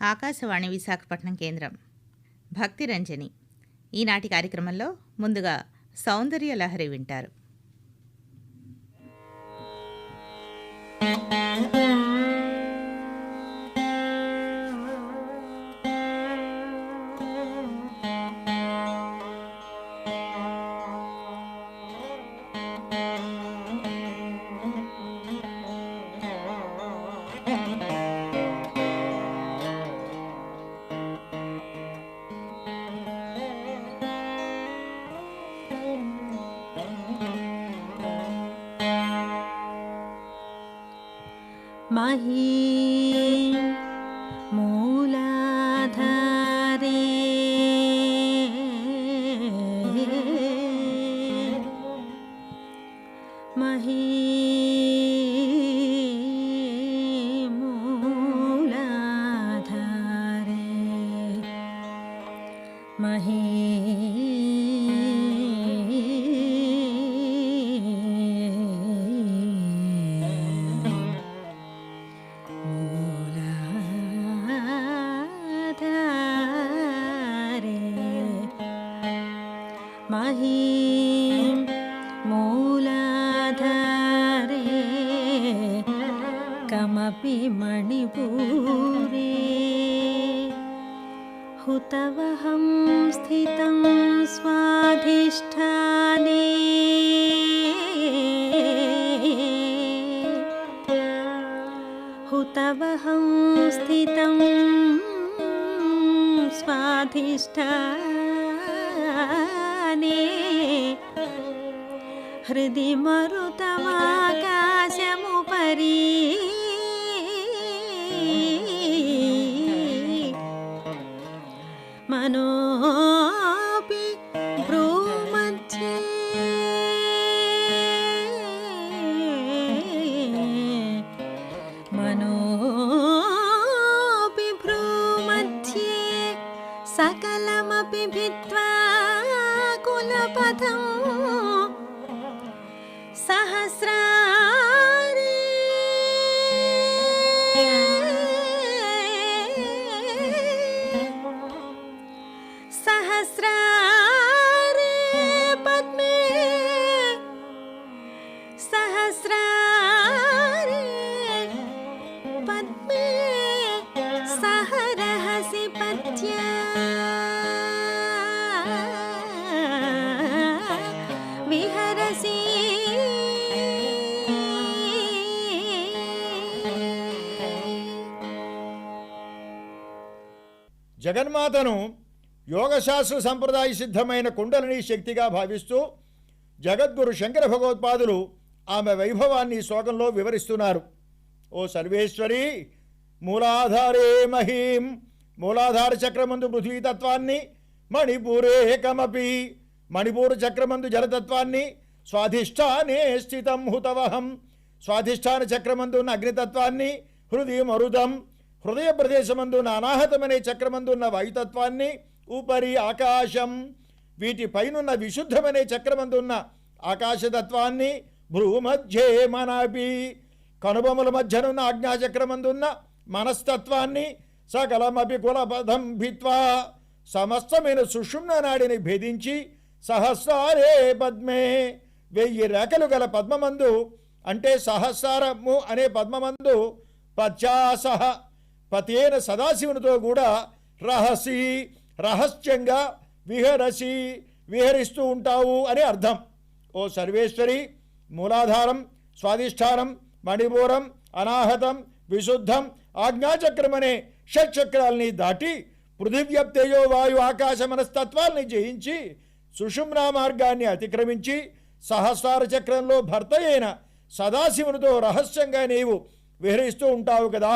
ఆకాశవాణి విశాఖపట్నం కేంద్రం. భక్తి రంజని. ఈనాటి కార్యక్రమంలో ముందుగా సౌందర్య లహరి వింటారు. मही मूलाधारे मही मणिपूरे हुतवहं स्थितं स्वाधिष्ठाने हुतवहं स्थितं स्वाधिष्ठाने हृदि मरुतमाकाशमुपरि सकलमपि भित्त्वा कुलपथं सहस्रारे జగన్మాతను యోగశాస్త్ర సంప్రదాయ సిద్ధమైన కుండలిని శక్తిగా భావిస్తూ జగద్గురు శంకర భగవత్పాదులు ఆమె వైభవాన్ని శ్లోకంలో వివరిస్తున్నారు. ఓ సర్వేశ్వరి మూలాధారే మహీం మూలాధార చక్రమందు పృథ్వీతత్వాన్ని మణిపూరే కమపి మణిపూర్ చక్రమందు జలతత్వాన్ని స్వాధిష్టానే స్థితం హుతవహం స్వాధిష్టాన చక్రమందు ఉన్న అగ్నితత్వాన్ని హృది మరుదం హృదయ ప్రదేశమందున్న అనాహతమనే చక్రమందున్న వాయుతత్వాన్ని ఉపరి ఆకాశం వీటి పైనున్న విశుద్ధమనే చక్రమందున్న ఆకాశతత్వాన్ని భ్రూమధ్యే మనపి కనుబొమల మధ్యనున్న ఆజ్ఞాచక్రమందున్న మనస్తత్వాన్ని సకలమపి కులపథం భిత్వా సమస్తమైన సుషుమ్న నాడిని భేదించి సహస్రారే పద్మే. వెయ్యి రేఖలు గల పద్మమందు అంటే సహస్రము అనే పద్మమందు పచ్చాసహ పతేన సదాశివునితో కూడా రహసి రహస్యంగా విహరసి విహరిస్తూ ఉంటావు అని అర్థం. ఓ సర్వేశ్వరి మూలాధారం స్వాధిష్టానం మణిపూరం అనాహతం విశుద్ధం ఆజ్ఞాచక్రం అనే షట్చక్రాల్ని దాటి పృథివ్యప్తేయో వాయు ఆకాశ మనస్తత్వాల్ని జయించి సుషుమ్నా మార్గాన్ని అతిక్రమించి సహస్రార చక్రంలో భర్త అయిన సదాశివునితో రహస్యంగా నీవు విహరిస్తూ ఉంటావు కదా.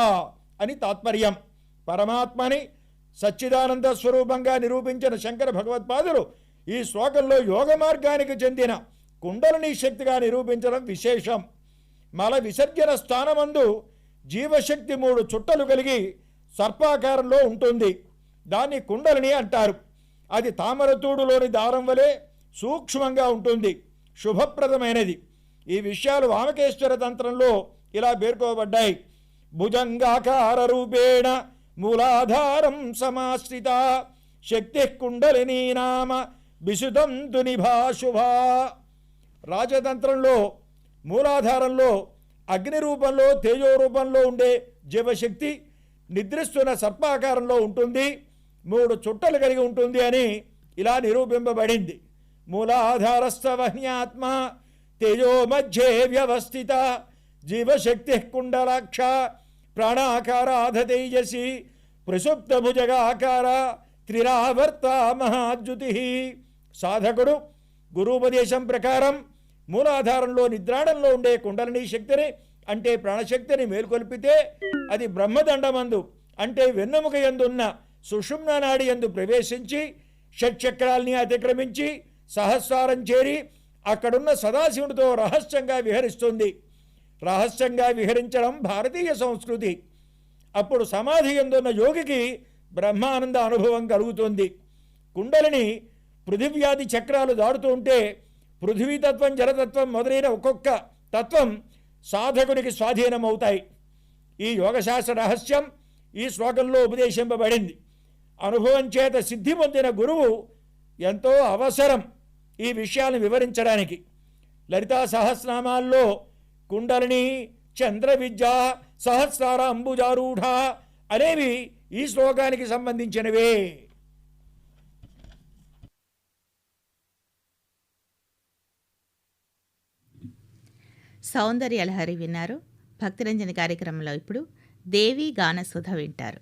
అని తాత్పర్యం. పరమాత్మని సచ్చిదానంద స్వరూపంగా నిరూపించిన శంకర భగవత్పాదులు ఈ శ్లోకంలో యోగ మార్గానికి చెందిన కుండలిని శక్తిగా నిరూపించడం విశేషం. మల విసర్జన స్థానమందు జీవశక్తి మూడు చుట్టలు కలిగి సర్పాకారంలో ఉంటుంది. దాన్ని కుండలిని అంటారు. అది తామరతూడులోని దారం వలె సూక్ష్మంగా ఉంటుంది. శుభప్రదమైనది. ఈ విషయాలు వామకేశ్వర తంత్రంలో ఇలా పేర్కోబడ్డాయి భుజంగాకార రూపేణ మూలాధారం సమాశ్రిత. శక్తి కుండలినీ నామ విశుధం దునిభాశుభా రాజతంత్రంలో మూలాధారంలో అగ్ని రూపంలో తేజో రూపంలో ఉండే జీవశక్తి నిద్రిస్తున్న సర్పాకారంలో ఉంటుంది. మూడు చుట్టలు కలిగి ఉంటుంది అని ఇలా నిరూపింపబడింది. మూలాధారస్థవహ్యాత్మ తేజో మధ్యే వ్యవస్థిత జీవశక్తి కుండలాక్ష ప్రాణాకారాధ తేజసి ప్రసుప్త భుజగాకార త్రిరావర్త మహాద్యుతి. సాధకుడు గురూపదేశం ప్రకారం మూలాధారంలో నిద్రాడంలో ఉండే కుండలిని శక్తిని అంటే ప్రాణశక్తిని మేల్కొల్పితే అది బ్రహ్మదండమందు అంటే వెన్నెముక ఎందున్న సుషుమ్న నాడి ఎందు ప్రవేశించి షట్చక్రాల్ని అతిక్రమించి సహస్రారం చేరి అక్కడున్న సదాశివుడితో రహస్యంగా విహరిస్తుంది. రహస్యంగా విహరించడం భారతీయ సంస్కృతి. అప్పుడు సమాధి ఎందున్న యోగికి బ్రహ్మానంద అనుభవం కలుగుతుంది. కుండలిని పృథివ్యాధి చక్రాలు దాడుతూ ఉంటే పృథివీతత్వం జలతత్వం మొదలైన ఒక్కొక్క తత్వం సాధకునికి స్వాధీనమవుతాయి. ఈ యోగశాస్త్ర రహస్యం ఈ శ్లోకంలో ఉపదేశింపబడింది. అనుభవం చేత సిద్ధి పొందిన గురువు ఎంతో అవసరం ఈ విషయాలను వివరించడానికి. లలితా సహస్రనామాల్లో కుండలిని చంద్ర విద్య సహస్రార అంబుజారూఢ అనేవి ఈ శ్లోకానికి సంబంధించినవే. సౌందర్యలహరి విన్నారు. భక్తిరంజని కార్యక్రమంలో ఇప్పుడు దేవి గానసుధ వింటారు.